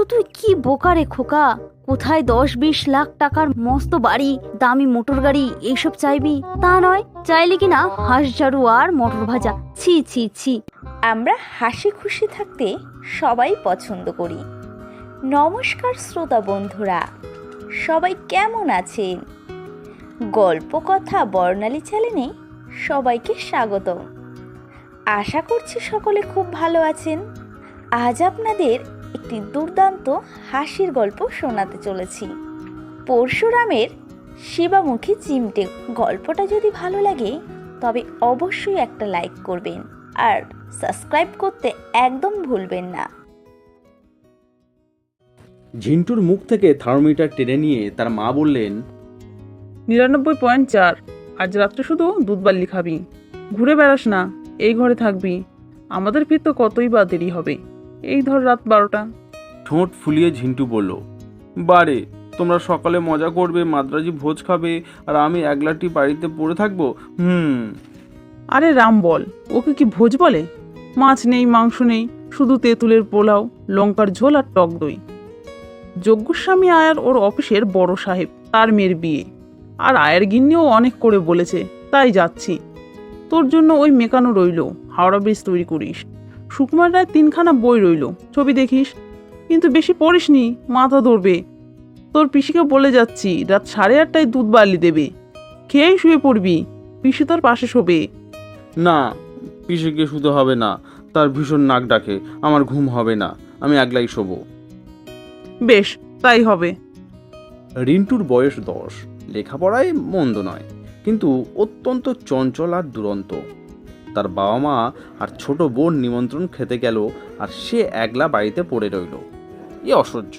কিন্তু তুই কি বোকা রে খোকা? কোথায় দশ বিশ লাখ টাকার মস্ত বাড়ি, দামি মোটর গাড়ি, এইসব চাইবি? তা নয়, চাইলে কিনা হাঁস ঝাড়ু আর মটর ভাজা? ছি ছি ছি। আমরা হাসি খুশি থাকতে সবাই পছন্দ করি। নমস্কার শ্রোতা বন্ধুরা, সবাই কেমন আছেন? গল্প কথা বর্ণালী চ্যানেলে সবাইকে স্বাগত আশা করছি সকলে খুব ভালো আছেন। আজ আপনাদের একটি দুর্দান্ত হাসির গল্প শোনাতে চলেছি। পরশুরামের শিবামুখী চিমটে গল্পটা যদি ভালো লাগে তবে অবশ্যই একটা লাইক করবেন আর সাবস্ক্রাইব করতে একদম ভুলবেন না। ঝিন্টুর মুখ থেকে থার্মোমিটার টেনে নিয়ে তার মা বললেন নিরানব্বই পয়েন্ট চার। আজ রাত্রে শুধু দুধ বাল্লি খাবি ঘুরে বেড়াস না এই ঘরে থাকবি। আমাদের ফিরতে কতই বা দেরি হবে। এই ধর রাত বারোটা। ঠোঁট ফুলিয়ে ঝিন্টু বলল বারে তোমরা সকালে মজা করবে মাদ্রাজি ভোজ খাবে আর আমি একলাটি বাড়িতে পড়ে থাকব? হুম। আরে রাম বল ওকে কি ভোজ বলে? মাছ নেই মাংস নেই শুধু তেঁতুলের পোলাও লঙ্কার ঝোল আর টক দই। যজ্ঞস্বামী আয়ার ওর অফিসের বড় সাহেব তার মেয়ের বিয়ে। আর আয়ের গিন্নিও অনেক করে বলেছে তাই যাচ্ছি। তোর জন্য ওই মেকানো রইল হাওড়া ব্রিজ তৈরি করিস। সুকুমার রায় তিনখানা বই রইল। ছবি দেখিস। কিন্তু বেশি পড়িসনি মাথা ধরবে। তোর পিসিকে বলে যাচ্ছি রাত সাড়ে আটটায় দুধ বালি দেবে। খেয়েই শুয়ে পড়বি। পিসি তোর পাশে শোবে। না পিসিকে শুধু হবে না। তার ভীষণ নাক ডাকে। আমার ঘুম হবে না। আমি একলাই শোবো। বেশ তাই হবে। রিন্টুর বয়স দশ। লেখাপড়ায় মন্দ নয়। কিন্তু অত্যন্ত চঞ্চল আর দুরন্ত। তার বাবা মা আর ছোট বোন নিমন্ত্রণ খেতে গেল আর সে একলা বাড়িতে পড়ে রইল। এ অসহ্য।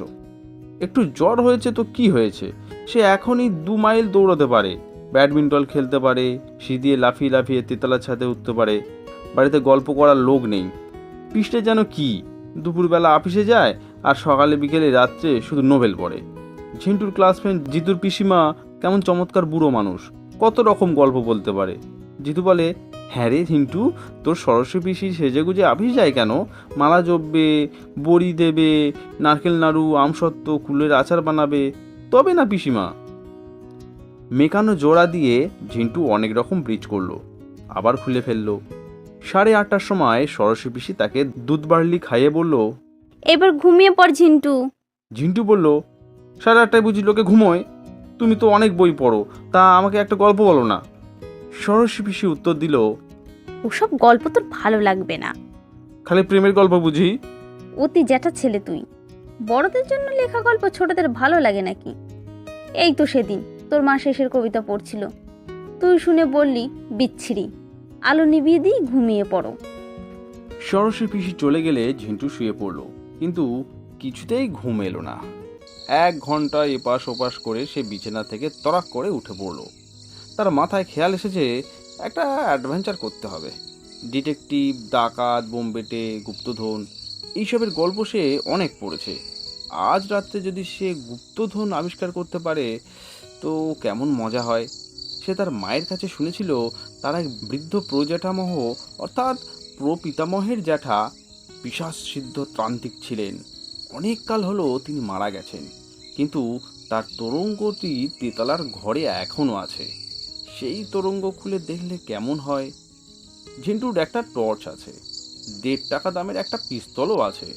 একটু জ্বর হয়েছে তো কি হয়েছে? সে এখনই দু মাইল দৌড়াতে পারে, ব্যাডমিন্টন খেলতে পারে সি দিয়ে লাফিয়ে লাফিয়ে তেতলা ছাদে উঠতে পারে। বাড়িতে গল্প করার লোক নেই। পিসটা যেন কি? দুপুরবেলা অফিসে যায় আর সকালে বিকেলে রাত্রে শুধু নোভেল পড়ে। ঝিন্টুর ক্লাসমেট জিতুর পিসিমা কেমন চমৎকার বুড়ো মানুষ, কত রকম গল্প বলতে পারে। জিতু বলে হ্যাঁ রে ঝিন্টু তোর সরস্বতী পিসি সেজে গুজে আফিস যায় কেন? মালা জপবে বড়ি দেবে নারকেল নাড়ু আমসত্ত্ব কুলের আচার বানাবে তবে না পিসিমা? মেকানো জোড়া দিয়ে ঝিন্টু অনেক রকম ব্রিজ করল আবার খুলে ফেলল। সাড়ে আটটার সময় সরস্বতী পিসি তাকে দুধ বার্লি খাইয়ে বলল এবার ঘুমিয়ে পড় ঝিন্টু। ঝিন্টু বলল সাড়ে আটটায় বুঝি লোকে ঘুমোয়? তুমি তো অনেক বই পড়ো তা আমাকে একটা গল্প বলো না। সরস্বী পিসি উত্তর দিল ওসব গল্প তোর ভালো লাগবে না। খালি প্রেমের গল্প বুঝি? অতি জ্যাঠা ছেলে তুই। বড়দের জন্য লেখা গল্প ছোটদের ভালো লাগে নাকি? এই তো সেদিন তোর মা শেষের কবিতা পড়ছিল। তুই শুনে বললি বিচ্ছিরি। আলো নিভিয়ে দিই ঘুমিয়ে পড়ো। সরস্বী পিসি চলে গেলে ঝিন্টু শুয়ে পড়ল কিন্তু কিছুতেই ঘুম এলো না। এক ঘণ্টা এপাশ ওপাশ করে সে বিছানা থেকে তরাক করে উঠে পড়ল। তার মাথায় খেয়াল এসেছে একটা অ্যাডভেঞ্চার করতে হবে। ডিটেকটিভ ডাকাত বোম্বেটে গুপ্তধন, এইসবের গল্প সে অনেক পড়েছে। আজ রাত্রে যদি সে গুপ্তধন আবিষ্কার করতে পারে, তো কেমন মজা হয়? সে তার মায়ের কাছে শুনেছিল, তার এক বৃদ্ধ প্রজ্যাঠামহ অর্থাৎ প্রপিতামহের জ্যাঠা, পিশাচ সিদ্ধ ত্রান্তিক ছিলেন। অনেক কাল হলো তিনি মারা গেছেন, কিন্তু তার তরঙ্গটি তেতলার ঘরে এখনও আছে। সেই তরঙ্গ খুলে দেখলে কেমন হয়? ঝিন্টুর একটা টর্চ আছে। দেড় টাকা দামের একটা পিস্তলও আছে।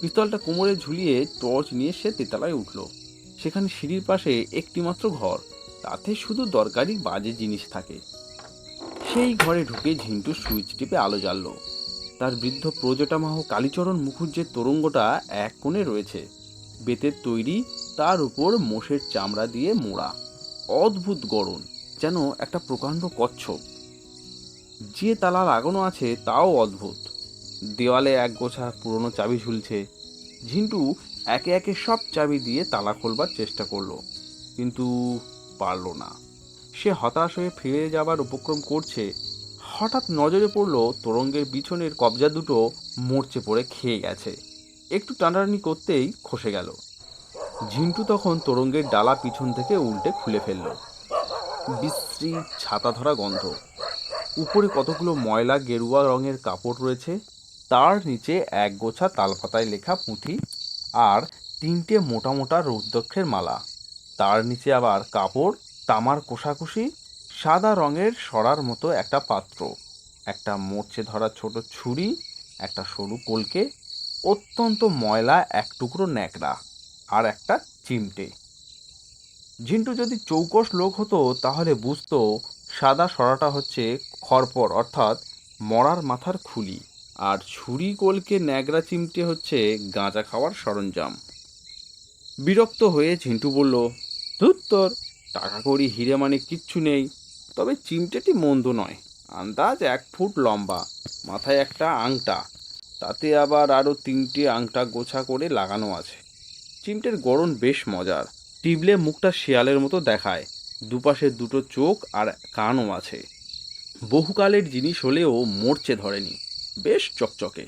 পিস্তলটা কোমরে ঝুলিয়ে টর্চ নিয়ে সে তেতলায় উঠল। সেখানে সিঁড়ির পাশে একটিমাত্র ঘর। তাতে শুধু দরকারি বাজে জিনিস থাকে। সেই ঘরে ঢুকে ঝিন্টু সুইচ টিপে আলো জ্বালল। তার বৃদ্ধ প্রজটামাহ কালীচরণ মুখুজ্জের তরঙ্গটা এক কোণে রয়েছে। বেতের তৈরি, তার উপর মোষের চামড়া দিয়ে মোড়া। অদ্ভুত গড়ন। যেন একটা প্রকাণ্ড কচ্ছপ। যে তালা লাগানো আছে, তাও অদ্ভুত। দেওয়ালে এক গোছা পুরনো চাবি ঝুলছে। ঝিন্টু একে একে সব চাবি দিয়ে তালা খোলবার চেষ্টা করল, কিন্তু পারল না। সে হতাশ হয়ে ফিরে যাবার উপক্রম করছে। হঠাৎ নজরে পড়ল তোরঙ্গের পিছনের কবজা দুটো মরচে পড়ে খেয়ে গেছে। একটু টানাটানি করতেই খসে গেল। ঝিন্টু তখন তোরঙ্গের ডালা পিছন থেকে উল্টে খুলে ফেলল। বিশ্রী ছাতা ধরা গন্ধ। উপরে কতগুলো ময়লা গেরুয়া রঙের কাপড় রয়েছে, তার নিচে এক গোছা তালপাতায় লেখা পুঁথি আর তিনটে মোটা মোটা রুদ্রাক্ষের মালা। তার নিচে আবার কাপড়, তামার কোষাকুষি, সাদা রঙের সরার মতো একটা পাত্র। একটা মরচে ধরা ছোট ছুরি, একটা সরু কলকে অত্যন্ত ময়লা এক টুকরো ন্যাকড়া আর একটা চিমটে। ঝিন্টু যদি চৌকস লোক হতো, তাহলে বুঝতো সাদা সরাটা হচ্ছে খরপর অর্থাৎ মরার মাথার খুলি। আর ছুরি কলকে ন্যাকড়া চিমটে হচ্ছে গাঁজা খাওয়ার সরঞ্জাম। বিরক্ত হয়ে ঝিন্টু বলল ধুত্তর টাকা করি হিরে মানে কিচ্ছু নেই। তবে চিমটেটি মন্দ নয়। আন্দাজ এক ফুট লম্বা, মাথায় একটা আংটা। তাতে আবার আরও তিনটে আংটা গোছা করে লাগানো আছে। চিমটের গড়ন বেশ মজার। টিবলে মুখটা শেয়ালের মতো দেখায়। দুপাশে দুটো চোখ আর কানও আছে। বহুকালের জিনিস হলেও মরচে ধরেনি। বেশ চকচকে।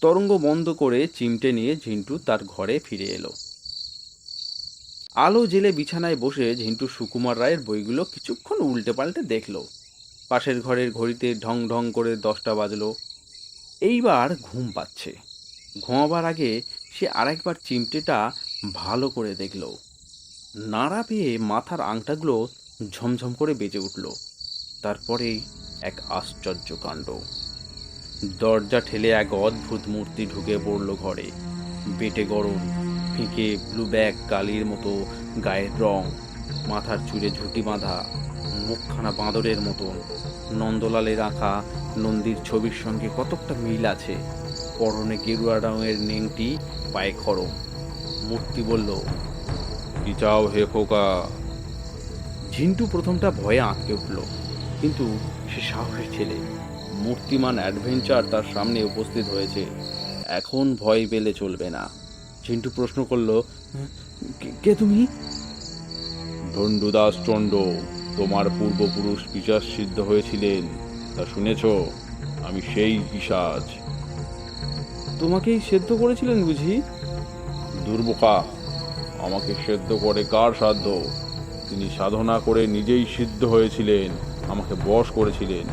তরঙ্গ বন্ধ করে চিমটে নিয়ে ঝিন্টু তার ঘরে ফিরে এলো। আলো জেলে বিছানায় বসে ঝিন্টু সুকুমার রায়ের বইগুলো কিছুক্ষণ উল্টে পাল্টে দেখল। পাশের ঘরের ঘড়িতে ঢং ঢং করে দশটা বাজলো। এইবার ঘুম পাচ্ছে। ঘুমাবার আগে সে আরেকবার চিমটেটা ভালো করে দেখল। নাড়া পেয়ে মাথার আংটাগুলো ঝমঝম করে বেজে উঠল। তারপরেই এক আশ্চর্য কাণ্ড। দরজা ঠেলে এক অদ্ভুত মূর্তি ঢুকে পড়ল ঘরে। বেটে গরম, ফিকে ব্লু ব্যাগ কালির মতো গায়ের রং, মাথার চুড়ে ঝুঁটি বাঁধা, মুখখানা বাঁদরের মতন নন্দলালের আঁকা নন্দীর ছবির সঙ্গে কতকটা মিল আছে? পরনে গেরুয়া রঙের নেংটি পায়ে খড়ম মূর্তি বলল কি চাও হে খোকা? ঝিন্টু প্রথমটা ভয়ে আঁতকে উঠল। কিন্তু সে সাহসী ছেলে মূর্তিমান অ্যাডভেঞ্চার তার সামনে উপস্থিত হয়েছে। এখন ভয় পেলে চলবে না। ঝিন্টু প্রশ্ন করল "কে- তুমি? ধন্ডুদাস চণ্ড তোমার পূর্বপুরুষ পিশাচ সিদ্ধ হয়েছিলেন। তা শুনেছ? আমি সেই পিশাচ। তোমাকেই সেদ্ধ করেছিলেন বুঝি? দুর্বোকা আমাকে সেদ্ধ করে কার সাধ্য? তিনি সাধনা করে নিজেই সিদ্ধ হয়েছিলেন, আমাকে বশ করেছিলেন।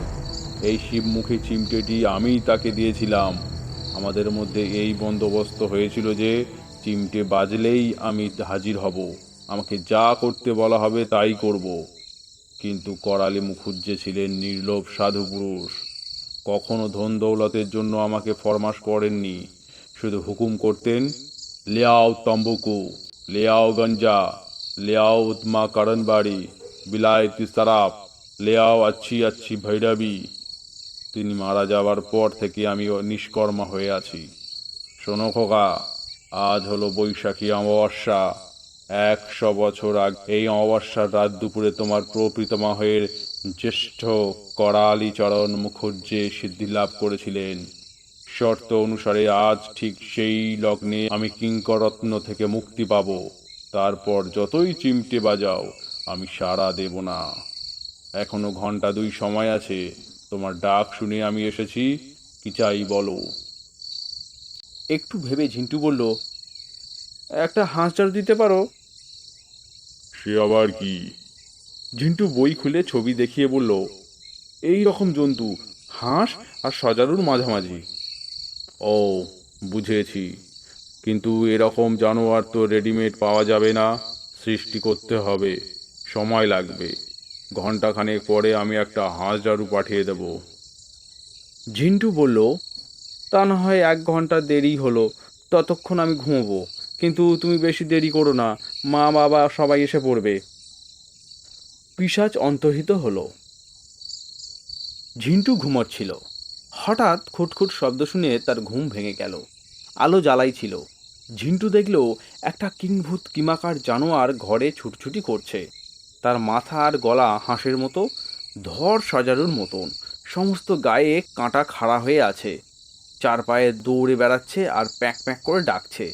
এই শিবমুখী চিমটেটি আমিই তাকে দিয়েছিলাম। আমাদের মধ্যে এই বন্দোবস্ত হয়েছিল যে, চিমটে বাজলেই আমি হাজির হব। আমাকে যা করতে বলা হবে তাই করব। কিন্তু করালি মুখুজ্জে ছিলেন নির্লোভ সাধু পুরুষ কখনো ধন দৌলতের জন্য আমাকে ফরমাস করেননি শুধু হুকুম করতেন, লেয়াও তম্বুকু। লেয়াও গঞ্জা, লেয়াও উৎমা করণবাড়ি বিলায়তি সারাপ লেয়াও আচ্ছি আচ্ছি ভৈরবী। তিনি মারা যাওয়ার পর থেকে আমি নিষ্কর্মা হয়ে আছি। শোনো খোকা, আজ হলো বৈশাখী অমাবস্যা। একশো বছর আগে এই অমাবস্যার রাত দুপুরে তোমার প্রপিতামহের জ্যেষ্ঠ করালি চরণ মুখুজ্জে সিদ্ধি লাভ করেছিলেন। শর্ত অনুসারে আজ ঠিক সেই লগ্নে আমি কিঙ্করত্ন থেকে মুক্তি পাব। তারপর যতই চিমটে বাজাও আমি সাড়া দেব না। এখনও ঘণ্টা দুই সময় আছে। তোমার ডাক শুনে আমি এসেছি। কি চাই বলো? একটু ভেবে ঝিন্টু বলল একটা হাঁস চার দিতে পারো? সে আবার কি? ঝিন্টু বই খুলে ছবি দেখিয়ে বলল এই রকম জন্তু হাঁস আর সজারুর মাঝামাঝি। ও বুঝেছি। কিন্তু এরকম জানোয়ার তো রেডিমেড পাওয়া যাবে না। সৃষ্টি করতে হবে। সময় লাগবে। ঘন্টাখানেক পরে আমি একটা হাঁস জারু পাঠিয়ে দেব। ঝিন্টু বলল, তা না হয় এক ঘণ্টা দেরি হলো। ততক্ষণ আমি ঘুমোবো। কিন্তু তুমি বেশি দেরি করো না। মা, বাবা সবাই এসে পড়বে। পিসাচ অন্তর্হিত হলো। ঝিন্টু ঘুমোচ্ছিল। হঠাৎ খুটখুট শব্দ শুনে তার ঘুম ভেঙে গেল। আলো জ্বালাই ছিল। ঝিন্টু দেখল একটা কিংভূত কিমাকার জানোয়ার ঘরে ছুটছুটি করছে। তার মাথা আর গলা হাঁসের মতো ধর সজারুর মতন। সমস্ত গায়ে কাঁটা খাড়া হয়ে আছে। চার পায়ে দৌড়ে বেড়াচ্ছে আর প্যাঁক প্যাঁক করে ডাকছে।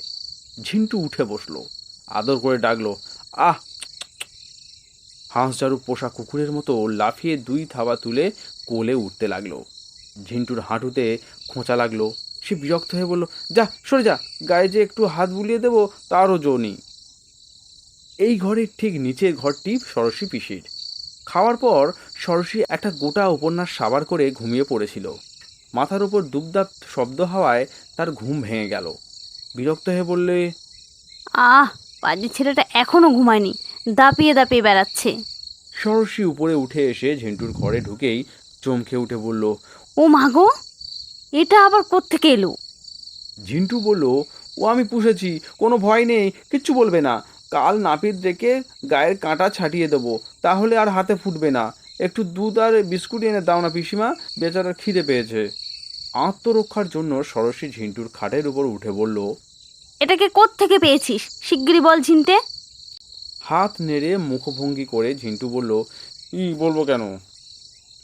ঝিন্টু উঠে বসল। আদর করে ডাকলো, আহ! হাঁসজারু পোষা কুকুরের মতো লাফিয়ে দুই থাবা তুলে কোলে উঠতে লাগল। ঝিন্টুর হাঁটুতে খোঁচা লাগল। সে বিরক্ত হয়ে বলল যা সরে যা গায়ে যে একটু হাত বুলিয়ে দেবো তারও জো নেই। এই ঘরের ঠিক নিচের ঘরটি সরসী পিসির। খাওয়ার পর সরসী একটা গোটা উপন্যাস সাবার করে ঘুমিয়ে পড়েছিল। মাথার উপর দুবদাপ শব্দ হওয়ায় তার ঘুম ভেঙে গেল। বিরক্ত হয়ে বললে আহ পাজি ছেলেটা এখনও ঘুমায়নি দাপিয়ে দাপিয়ে বেড়াচ্ছে। সরসী উপরে উঠে এসে ঝিন্টুর ঘরে ঢুকেই চমকে উঠে বলল ও মাগো এটা আবার কোত্থেকে এলো? ঝিন্টু বলল ও আমি পুষেছি কোনো ভয় নেই কিচ্ছু বলবে না। কাল নাপিত রেখে গায়ের কাঁটা ছাটিয়ে দেবো তাহলে আর হাতে ফুটবে না। একটু দুধ আর বিস্কুট এনে দাও না পিসিমা বেচারার খিদে পেয়েছে। আত্মরক্ষার জন্য সরসী ঝিন্টুর খাটের উপর উঠে বলল এটাকে কোত্থেকে পেয়েছিস? শিগগিরই বল ঝিনতে হাত নেড়ে মুখভঙ্গি করে ঝিন্টু বলল ই বলব কেন?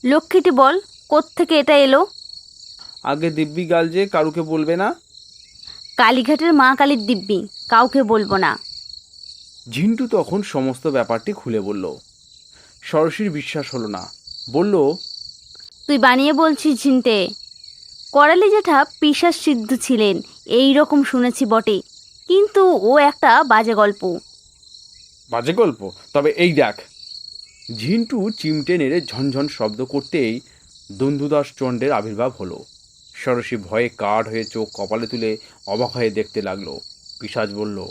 লক্ষ্মীটি বল কোত্থেকে এটা এলো? আগে দিব্যি গাল যে কারুকে বলবে না? কালীঘাটের মা কালীর দিব্যি কাউকে বলব না। ঝিন্টু তখন সমস্ত ব্যাপারটি খুলে বলল। সরসীর বিশ্বাস হলো না। বলল তুই বানিয়ে বলছিস ঝিনতে করালি জেঠা পিসাস সিদ্ধ ছিলেন এই রকম শুনেছি বটে। কিন্তু ও একটা বাজে গল্প। বাজে গল্প? তবে এই দেখ। ঝিন্টু চিমটে নেড়ে ঝনঝন শব্দ করতেই দন্দুদাস চণ্ডের আবির্ভাব হলো। সরসী ভয়ে কাঠ হয়ে চোখ কপালে তুলে অবাক হয়ে দেখতে লাগল। পিসাজ বলল,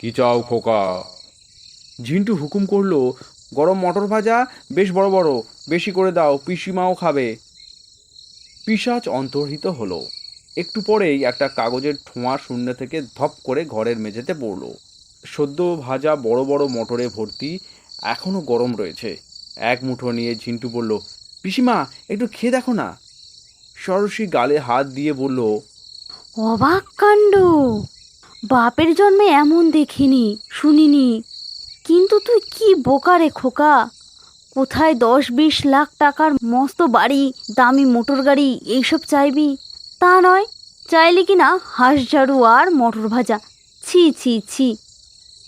কি চাও খোকা? ঝিন্টু হুকুম করল, গরম মটর ভাজা, বেশ বড় বড়, বেশি করে দাও, পিসিমাও খাবে। পিসাজ অন্তর্হিত হলো। একটু পরেই একটা কাগজের ঠোঁয়া শূন্য থেকে ধপ করে ঘরের মেঝেতে পড়ল। সদ্য ভাজা বড় বড় মটরে ভর্তি এখনও গরম রয়েছে। এক মুঠো নিয়ে ঝিন্টু বলল পিসিমা, একটু খেয়ে দেখো না। সরসী গালে হাত দিয়ে বলল, অবাক কাণ্ড। বাপের জন্মে এমন দেখিনি, শুনিনি। কিন্তু তুই কি বোকা রে খোকা? কোথায় দশ বিশ লাখ টাকার মস্ত বাড়ি, দামি মোটর গাড়ি, এইসব চাইবি? তা নয়, চাইলে কি না হাঁস ঝাড়ু আর মটর ভাজা? ছি ছি ছি।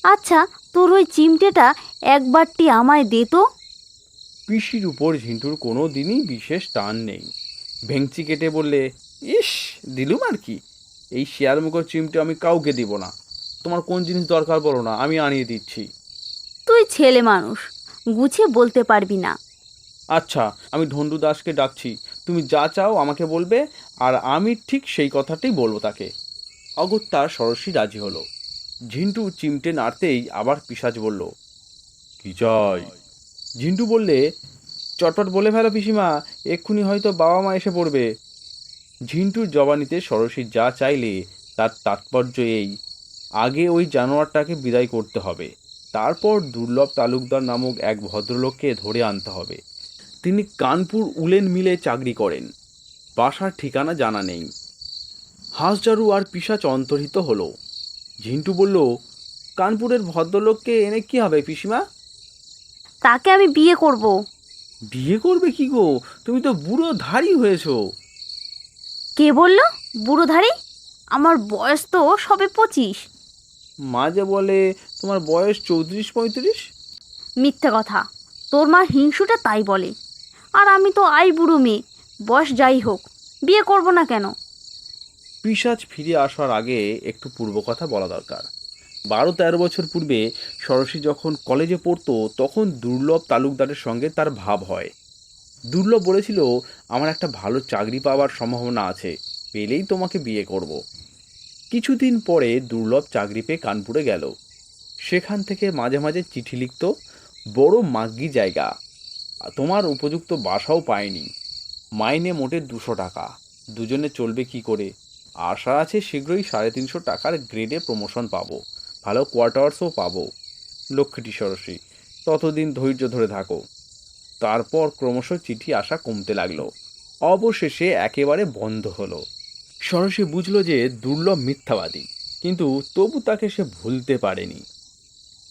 আচ্ছা তোর ওই চিমটেটা একবারটি আমায় দে তো। পিসির উপর ঝিন্টুর কোনো দিনই বিশেষ টান নেই। ভেংচি কেটে বললে ইস দিলুম আর কি? এই শেয়ার মুখর চিমটে আমি কাউকে দিব না। তোমার কোন জিনিস দরকার বলো না আমি আনিয়ে দিচ্ছি। তুই ছেলে মানুষ গুছিয়ে বলতে পারবি না। আচ্ছা আমি ধন্ডু দাসকে ডাকছি। তুমি যা চাও আমাকে বলবে আর আমি ঠিক সেই কথাটাই বলব তাকে। অগত্যা সরসী রাজি হলো। ঝিন্টু চিমটে নাড়তেই আবার পিসাজ বলল কি চাই? ঝিন্টু বললে, চটপট বলে ফেলো পিসিমা, এক্ষুনি হয়তো বাবা মা এসে পড়বে। ঝিন্টুর জবানিতে সরসী যা চাইলে, তার তাৎপর্য এই, আগে ওই জানোয়ারটাকে বিদায় করতে হবে, তারপর দুর্লভ তালুকদার নামক এক ভদ্রলোককে ধরে আনতে হবে। তিনি কানপুর উলেন মিলে চাকরি করেন, বাসার ঠিকানা জানা নেই। হাঁসজারু আর পিসাচ অন্তর্হিত হলো। ঝিন্টু বলল, কানপুরের ভদ্রলোককে এনে কি হবে পিসিমা? তাকে আমি বিয়ে করব। বিয়ে করবে কি গো? তুমি তো বুড়ো ধারি হয়েছো। কে বলল? বুড়ো বুড়োধারী আমার বয়স তো সবে পঁচিশ। মাঝে বলে তোমার বয়স চৌত্রিশ পঁয়ত্রিশ? মিথ্যে কথা। তোর মা হিংসুটা তাই বলে। আর আমি তো আই বুড়ো মেয়ে। বয়স যাই হোক বিয়ে করব না কেন? পিসাজ ফিরে আসার আগে একটু পূর্ব কথা বলা দরকার। বারো তেরো বছর পূর্বে সরসী যখন কলেজে পড়তো, তখন দুর্লভ তালুকদারের সঙ্গে তার ভাব হয়। দুর্লভ বলেছিল, আমার একটা ভালো চাকরি পাওয়ার সম্ভাবনা আছে, পেলেই তোমাকে বিয়ে করব। কিছুদিন পরে দুর্লভ চাকরি পেয়ে কানপুরে গেল। সেখান থেকে মাঝে মাঝে চিঠি লিখত, বড় মাগ্গি জায়গা তোমার উপযুক্ত বাসাও পায়নি মাইনে মোটে দুশো টাকা, দুজনে চলবে কি করে? আশা আছে শীঘ্রই সাড়ে তিনশো টাকার গ্রেডে প্রমোশন পাবো। ভালো কোয়ার্টার্সও পাবো। লক্ষ্মীটি সরসী ততদিন ধৈর্য ধরে থাকো। তারপর ক্রমশ চিঠি আসা কমতে লাগল। অবশেষে একেবারে বন্ধ হলো। সরসী বুঝলো যে দুর্লভ মিথ্যাবাদী, কিন্তু তবু তাকে সে ভুলতে পারেনি।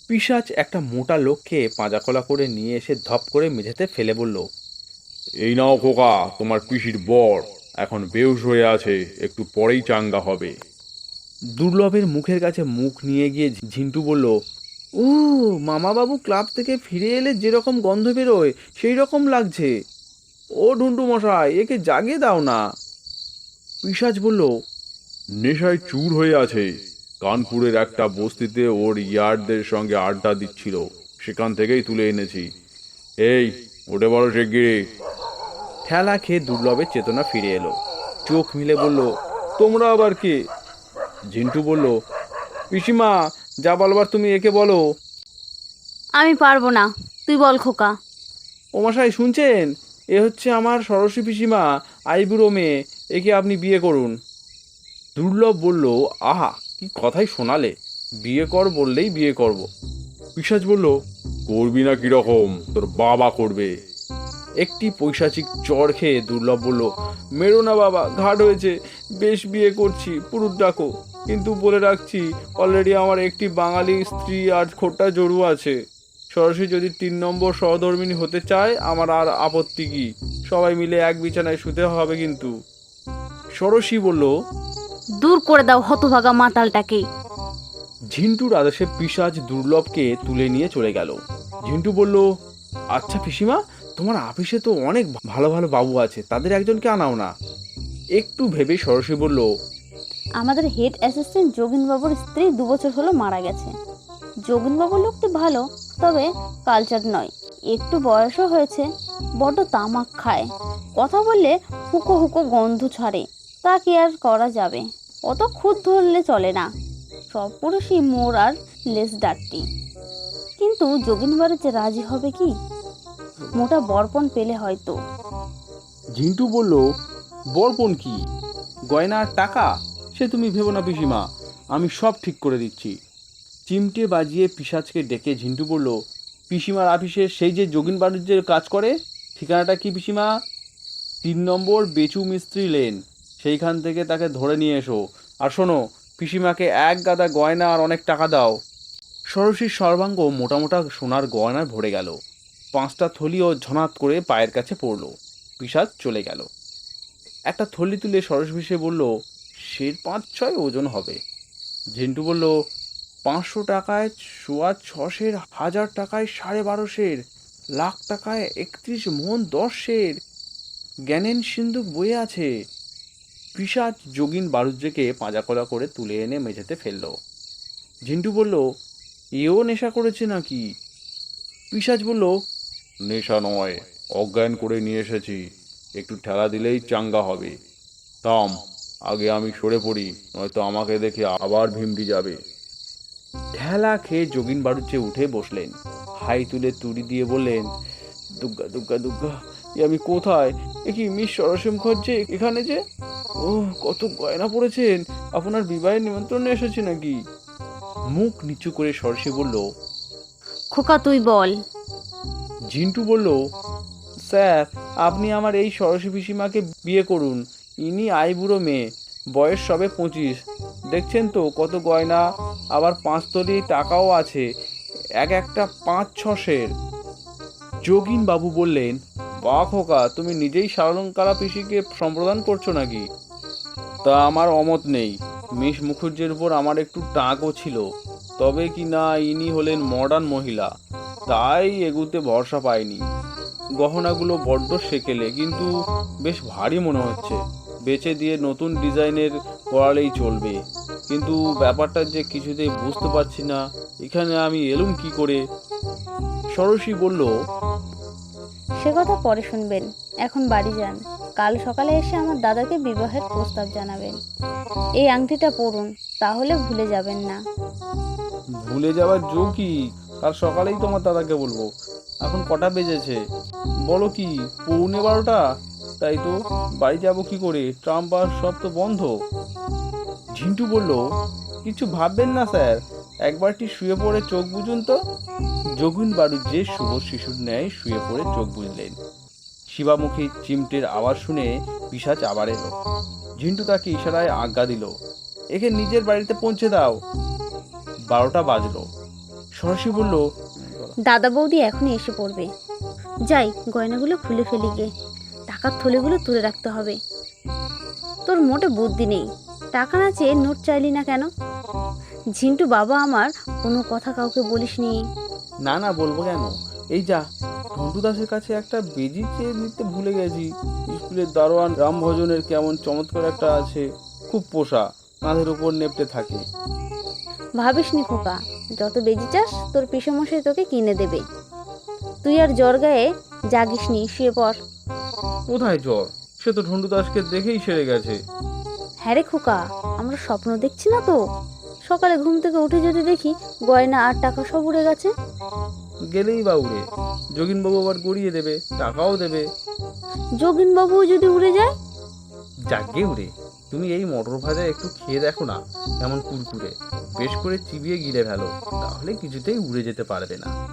পিসাচ একটা মোটা লোককে পাঁজাকলা করে নিয়ে এসে ধপ করে মেঝেতে ফেলে বলল, এই নাও খোকা, তোমার পিসির বর, এখন বেউস হয়ে আছে, একটু পরেই চাঙ্গা হবে। দুর্লভের মুখের কাছে মুখ নিয়ে গিয়ে ঝিন্টু বলল ও মামাবাবু ক্লাব থেকে ফিরে এলে যেরকম গন্ধ বেরোয় সেই রকম লাগছে। ও ঢুন্টু মশাই একে জাগিয়ে দাও না। পিসাজ বলল নেশায় চুর হয়ে আছে। কানপুরের একটা বস্তিতে ওর ইয়ার্ডদের সঙ্গে আড্ডা দিচ্ছিল। সেখান থেকেই তুলে এনেছি। এই ওঠে বড় শিগগিরি ঠেলা খেয়ে দুর্লভের চেতনা ফিরে এলো। চোখ মিলে বলল তোমরা আবার কে? ঝিন্টু বলল পিসিমা যা বলবার তুমি একে বলো। আমি পারব না তুই বল খোকা। ওমাশাই শুনছেন? এ হচ্ছে আমার সরস্বী পিসিমা আইবুড়ো মেয়ে একে আপনি বিয়ে করুন। দুর্লভ বলল আহা কি কথাই শোনালে। বিয়ে কর বললেই বিয়ে করব। পিসাজ বলল করবি না কীরকম? তোর বাবা করবে। একটি পৈশাচিক চর খেয়ে দুর্লভ বলল মেরো না বাবা ঘাট হয়েছে। বেশ বিয়ে করছি পুরুত ডাকো। কিন্তু বলে রাখছি অলরেডি আমার একটি বাঙালি স্ত্রী আর খোট্টা জরু আছে। সরাসরি যদি তিন নম্বর সহধর্মিনী হতে চায় আমার আর আপত্তি কি? সবাই মিলে এক বিছানায় শুতে হবে কিন্তু। সরসী বলল দূর করে দাও হতভাগা মাতালটাকে। ঝিন্টুর আদেশে পিসাজ দুর্লভকে তুলে নিয়ে চলে গেল। ঝিন্টু বলল আচ্ছা পিসিমা তোমার অফিসে তো অনেক ভালো ভালো বাবু আছে তাদের একজনকে আনাও না। একটু ভেবে সরসী বলল আমাদের হেড অ্যাসিস্ট্যান্ট যোগিনবাবুর স্ত্রী দু বছর হলো মারা গেছে। যোগিনবাবুর লোকটি ভালো, তবে কালচার নয়। একটু বয়সও হয়েছে, বড্ড তামাক খায়। কথা বললে হুকো হুকো গন্ধ ছাড়ে তা কি আর করা যাবে। অত খুদ ধরলে চলে না। সব পুরুষই মোর আর লেস ডাট্টি কিন্তু যোগিনবাবু যে রাজি হবে কি? মোটা বরপণ পেলে হয়তো। ঝিন্টু বলল, বরপণ কি? গয়না আর টাকা? সে তুমি ভেবো না, পিসিমা। আমি সব ঠিক করে দিচ্ছি। চিমটে বাজিয়ে পিসাজকে ডেকে ঝিন্টু বলল, পিসিমার অফিসে সেই যে যোগিন বাণিজ্যের কাজ করে, ঠিকানাটা কি, পিসিমা? তিন নম্বর বেচু মিস্ত্রি লেন, সেইখান থেকে তাকে ধরে নিয়ে এসো। আর শোনো, পিসিমাকে এক গাদা গয়না আর অনেক টাকা দাও। সরসীর সর্বাঙ্গ মোটা মোটা সোনার গয়নায় ভরে গেল। পাঁচটা থলিও ঝনাত করে পায়ের কাছে পড়ল। পিসাজ চলে গেল। একটা থলি তুলে সরস ভেসে বলল সের পাঁচ ছয় ওজন হবে। ঝিন্টু বলল, পাঁচশো টাকায় সোয়া ছশের, হাজার টাকায় সাড়ে বারোশের, লাখ টাকায় একত্রিশ মন দশের জ্ঞানেন সিন্ধুক বয়ে আছে। পিসাজ যোগিন বারুজ্যকে পাঁজাকলা করে তুলে এনে মেঝেতে ফেলল। ঝিন্টু বলল, এও নেশা করেছে নাকি? পিসাজ বলল, নেশা নয়, অজ্ঞান করে নিয়ে এসেছি। একটু ঠেলা দিলেই চাঙ্গা হবে। থাম আগে আমি সরে পড়ি নয়তো আমাকে দেখে আবার ভিমড়ি যাবে। ঠেলা খেয়ে যোগিন বাড়ুচে উঠে বসলেন। হাই তুলে তুড়ি দিয়ে বললেন দুগ্গা দুগ্গা দুগ্গা এ আমি কোথায়? এ কি মিস সরসী মুখার্জি এখানে যে? ও কত গয়না পড়েছেন। আপনার বিবাহের নিমন্ত্রণে এসেছে নাকি? মুখ নিচু করে সরসী বলল খোকা তুই বল। জিন্টু বলল স্যার আপনি আমার এই সরস্বী পিসিমাকে বিয়ে করুন। ইনি আইবুড়ো মেয়ে, বয়স সবে পঁচিশ। দেখছেন তো কত গয়না, আবার পাঁচতলি টাকাও আছে, এক একটা পাঁচ ছশের। যোগিন বাবু বললেন, বা খোকা, তুমি নিজেই সালঙ্কারা পিসিকে সম্প্রদান করছ নাকি? তা আমার অমত নেই। মিস মুখুজ্জের উপর আমার একটু টাকও ছিল। তবে কি না ইনি হলেন মডার্ন মহিলা। তাই এগুতে ভরসা পায়নি গহনাগুলো বড্ড সেকেলে, কিন্তু বেশ ভারী মনে হচ্ছে। বেচে দিয়ে নতুন ডিজাইনের করালেই চলবে। কিন্তু ব্যাপারটা যে কিছুতেই বুঝতে পারছি না এখানে আমি এলুম কি করে? সরসী বলল সে কথা পরে শুনবেন এখন বাড়ি যান। কাল সকালে এসে আমার দাদাকে বিবাহের প্রস্তাব জানাবেন। এই আংটিটা পরুন তাহলে ভুলে যাবেন না। ভুলে যাওয়ার জো কি? কাল সকালেই তোমার দাদাকে বলব। এখন কটা বেজেছে? বলো কি পৌনে বারোটা? তাই তো, বাড়ি যাব কি করে? ট্রাম বাস সব তো বন্ধ। ঝিন্টু বলল, কিছু ভাববেন না, স্যার। একবারটি শুয়ে পড়ে চোখ বুঝুন তো? যোগুন বাড়ু যে শুভ শিশুর ন্যায় শুয়ে পড়ে চোখ বুঝলেন। শিবামুখী চিমটের আওয়াজ শুনে পিসাচ আবার এলো। ঝিন্টু তাকে ইশারায় আজ্ঞা দিল, একে নিজের বাড়িতে পৌঁছে দাও। বারোটা বাজলো। সরসী বলল, দাদা বৌদি এখনই এসে পড়বে। যাই, গয়নাগুলো খুলে ফেলি গে। টাকার থলেগুলো তুলে রাখতে হবে। তোর মোটে বুদ্ধি নেই। টাকা না চেয়ে নোট চাইলি না কেন? ঝিন্টু বাবা আমার কোনো কথা কাউকে বলিসনি। না না বলব কেন? এই যা ঝন্টু দাসের কাছে একটা বেজি চেয়ে নিতে ভুলে গেছি। স্কুলের দারোয়ান রামভজনের কেমন চমৎকার একটা আছে খুব পোষা কাঁধের উপর নেপটে থাকে। ভাবিসনি খোকা যত বেজি চাস তোর পিসমশাই তোকে কিনে দেবে। তুই আর জ্বর গায়ে জাগিসনি শুয়ে পড়। কোথায় জ্বর? সে তো ঝন্টু দাসকে দেখেই সেরে গেছে। হ্যাঁ রে খোকা আমরা স্বপ্ন দেখছি না তো? সকালে ঘুম থেকে উঠে যদি দেখি গয়না আর টাকা সব উড়ে গেছে। গেলেই বা উড়ে। যোগিনবাবু আবার গড়িয়ে দেবে টাকাও দেবে। যোগিনবাবু যদি উড়ে যায়? যাকে উড়ে? তুমি এই মটর ভাজা একটু খেয়ে দেখো না কেমন কুরকুরে। বেশ করে চিবিয়ে গিলে ফেলো তাহলে কিছুতেই উড়ে যেতে পারবে না।